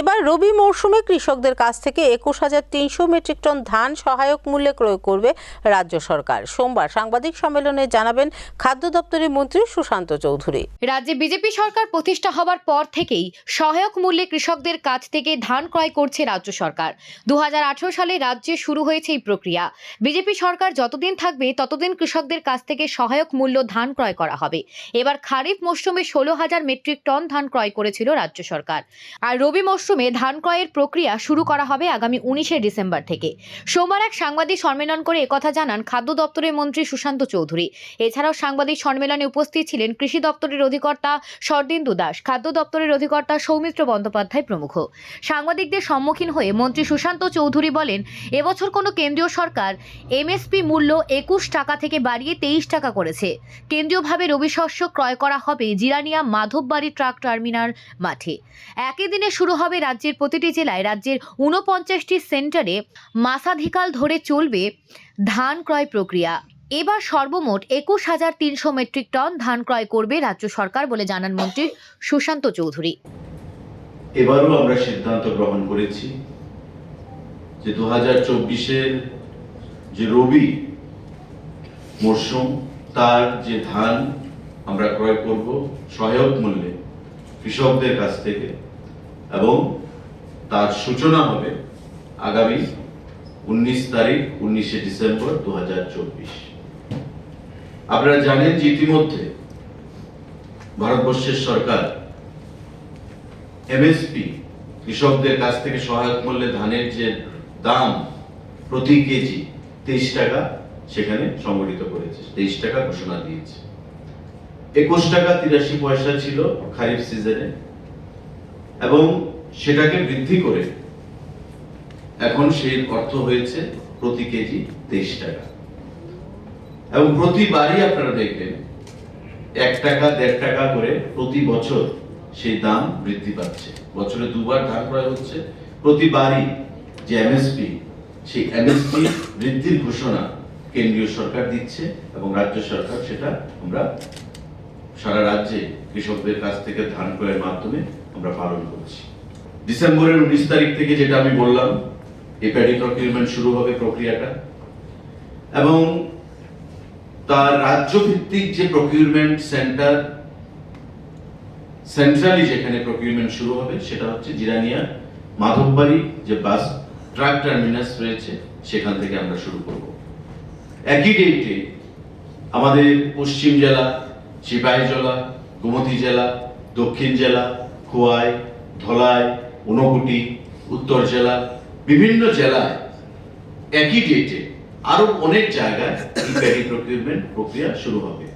এবার রবি মরশুমে কৃষকদের কাছ থেকে একুশ হাজার তিনশো মেট্রিক টন ধান সহায়ক মূল্যে ক্রয় করবে রাজ্য সরকার। সোমবার সাংবাদিক সম্মেলনে জানাবেন খাদ্য দপ্তরের মন্ত্রী সুশান্ত চৌধুরী। রাজ্যে বিজেপি সরকার প্রতিষ্ঠা হবার পর থেকেই সহায়ক মূল্যে কৃষকদের কাছ থেকে ধান ক্রয় করছে রাজ্য সরকার। দু হাজার আঠারো সালে রাজ্যে শুরু হয়েছে এই প্রক্রিয়া। বিজেপি সরকার যতদিন থাকবে, ততদিন কৃষকদের কাছ থেকে সহায়ক মূল্য ধান ক্রয় করা হবে। এবার খারিফ মরশুমে ষোলো হাজার মেট্রিক টন ধান ক্রয় করেছিল রাজ্য সরকার। আর রবি মরশুমে ধান ক্রয়ের প্রক্রিয়া শুরু করা হবে আগামী উনিশে ডিসেম্বর থেকে। সোমবার এক সাংবাদিক সম্মেলন করে একথা জানান খাদ্য দপ্তরের মন্ত্রী সুশান্ত চৌধুরী। এছাড়াও সাংবাদিক সম্মেলনে উপস্থিত ছিলেন কৃষি দপ্তরের অধিকর্তা শরদিন্দু দাস, খাদ্য দপ্তরের অধিকর্তা সৌমিত্র বন্দ্যোপাধ্যায় প্রমুখ। সাংবাদিকদের সম্মুখীন হয়ে মন্ত্রী সুশান্ত চৌধুরী বলেন, এবছর কোনো কেন্দ্রীয় সরকার এমএসপি মূল্য একুশ টাকা থেকে বাড়িয়ে তেইশ টাকা করেছে। কেন্দ্রীয়ভাবে রবি শস্য ক্রয় করা হবে জিরানিয়া মাধববাড়ি ট্রাক টার্মিনাল মাঠে। একই দিনে শুরু হবে রাজ্যের প্রতিটি জেলায় রাজ্যের ঊনপঞ্চাশটি সেন্টারে মাসাধিকাল ধরে চলবে ধান ক্রয় প্রক্রিয়া। এবার সর্বমোট একুশ হাজার তিনশো মেট্রিক টন ধান ক্রয় করবে রাজ্য সরকার বলে জানান মন্ত্রী সুশান্ত চৌধুরী। এবারও আমরা সিদ্ধান্ত গ্রহণ করেছি যে দু হাজার চব্বিশের যে রবি মরশুম, তার যে ধান আমরা ক্রয় করব সহায়ক মূল্যে কৃষকদের কাছ থেকে এবং তার সূচনা হবে আগামী উনিশ তারিখ, উনিশে ডিসেম্বর দু হাজার চব্বিশ। আপনারা জানেন যে ইতিমধ্যে ভারতবর্ষের সরকার এমএসপি কৃষকদের কাছ থেকে সহায়ক মূল্যে ধানের যে দাম প্রতি কেজি তেইশ টাকা, সেখানে সংগঠিত করেছে। তেইশ টাকা ঘোষণা দিয়েছে। একুশ টাকা তিরাশি পয়সা ছিল খারিফ সিজনে। এবং সেটাকে বৃদ্ধি করে এখন সেই অর্থ হয়েছে প্রতি কেজি তেইশ টাকা। এবং প্রতিবারই আপনারা দেখবেন এক টাকা, দেড় টাকা করে প্রতি বছর সেই দাম বৃদ্ধি পাচ্ছে। বছরে দুবার ধান ক্রয় হচ্ছে। প্রতিবারই যে এমএসপি, সেই এমএসপি বৃদ্ধির ঘোষণা কেন্দ্রীয় সরকার দিচ্ছে এবং রাজ্য সরকার সেটা আমরা সারা রাজ্যে কৃষকদের কাছ থেকে ধান ক্রয়ের মাধ্যমে আমরা পালন করছি। ডিসেম্বরের উনিশ তারিখ থেকে যেটা আমি বললাম এই প্যাডি প্রকিউরমেন্ট শুরু হবে প্রক্রিয়াটা। এবং তার রাজ্য ভিত্তিক যে প্রকিউরমেন্ট সেন্টার সেন্ট্রালি যেখানে প্রকিউরমেন্ট শুরু হবে, সেটা হচ্ছে জিরানিয়া, মাধববাড়ি, যে বাস, ট্রাক টার্মিনাস রয়েছে, সেখান থেকে আমরা শুরু করব। একই ডেটে আমাদের পশ্চিম জেলা সিপাহীজলা গোমতী জেলা, দক্ষিণ জেলা, খোয়াই, ধলাই ঊনকুটি উত্তর জেলা, বিভিন্ন জেলায় একই ডেটে আরও অনেক জায়গায় প্রক্রিয়া শুরু হবে।